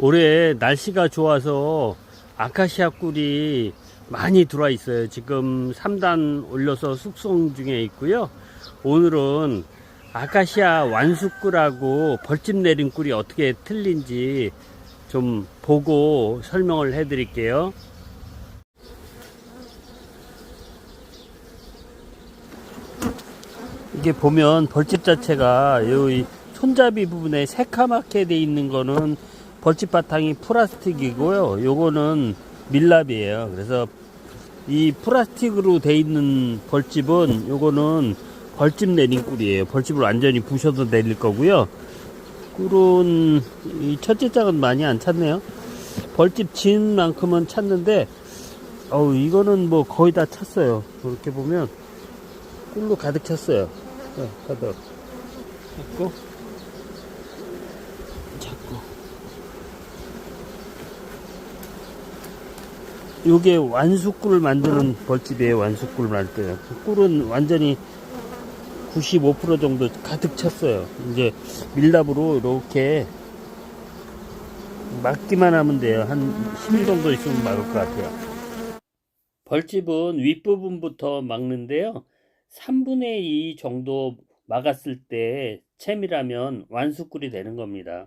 올해 날씨가 좋아서 아카시아 꿀이 많이 들어와 있어요. 지금 3단 올려서 숙성 중에 있고요. 오늘은 아카시아 완숙꿀하고 벌집 내린 꿀이 어떻게 틀린지 좀 보고 설명을 해 드릴게요. 이게 보면 벌집 자체가 여기 손잡이 부분에 새카맣게 돼 있는 거는 벌집 바탕이 플라스틱이고요. 요거는 밀랍이에요. 그래서 이 플라스틱으로 돼 있는 벌집은 요거는 벌집 내린 꿀이에요. 벌집을 완전히 부셔서 내릴 거고요. 꿀은 이 첫째 짝은 많이 안 찼네요. 벌집 진 만큼은 찼는데 어우 이거는 뭐 거의 다 찼어요. 이렇게 보면 꿀로 가득 찼어요. 네, 가득. 잡고 요게 완숙꿀을 만드는 벌집이에요. 완숙꿀을 만들 때 꿀은 완전히 95% 정도 가득 찼어요. 이제 밀랍으로 이렇게 막기만 하면 돼요. 한 10일 정도 있으면 막을 것 같아요. 벌집은 윗부분부터 막는데요. 3분의 2 정도 막았을 때 채밀하면 완숙꿀이 되는 겁니다.